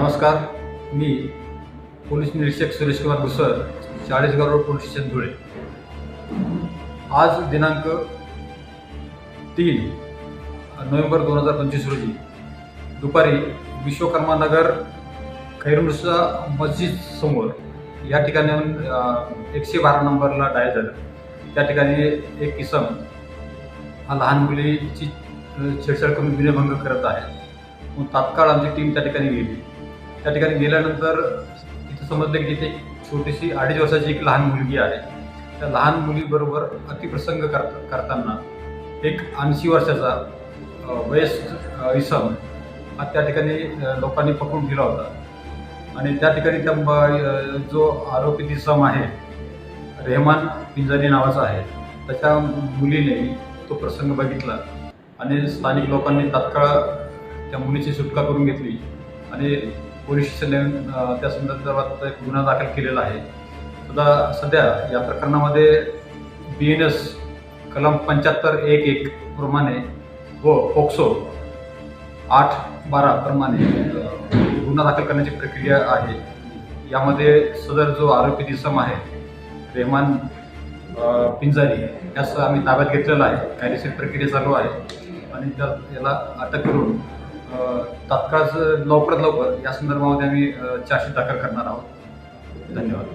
नमस्कार मी पोलीस निरीक्षक Suresh Kumar Ghusar Chalisgaon road police station Dhule. आज दिनांक तीन नोव्हेंबर दोन हजार पंचवीस रोजी दुपारी विश्वकर्मा नगर खैरुसा मस्जिद समोर या ठिकाणी एकशे बारा नंबरला डायल झालं. त्या ठिकाणी एक किसम हा लहान मुलीची छेडछाड करून विनयभंग करत आहे. मग तात्काळ आमची टीम त्या ठिकाणी गेली. त्या ठिकाणी गेल्यानंतर तिथं समजलं की तिथे छोटीशी अडीच वर्षाची एक लहान मुलगी आहे. त्या लहान मुलीबरोबर अतिप्रसंग कर करताना एक ऐंशी वर्षाचा वयस्क इसम हा त्या ठिकाणी लोकांनी पकडून दिला होता. आणि त्या ठिकाणी त्या ब- जो आरोपी इसम आहे रेहमान पिंजारी नावाचा आहे त्याच्या मुलीने तो प्रसंग बघितला आणि स्थानिक लोकांनी तात्काळ त्या मुलीची सुटका करून घेतली. आणि पोलीस स्टेशन त्या संदर्भात एक गुन्हा दाखल केलेला आहे. सुद्धा सध्या या प्रकरणामध्ये बी एन एस कलम पंच्याहत्तर एक एक प्रमाणे व पोक्सो आठ बारा प्रमाणे गुन्हा दाखल करण्याची प्रक्रिया आहे. यामध्ये सदर जो आरोपी दिसम आहे रेहमान पिंजारी यास आम्ही ताब्यात घेतलेला आहे. कायदेशीर प्रक्रिया चालू आहे. आणि त्या याला अटक करून अ, तात्काळ लवकरात लवकर या संदर्भामध्ये आम्ही चारशे चार्जशीट दाखल करणार आहोत. धन्यवाद.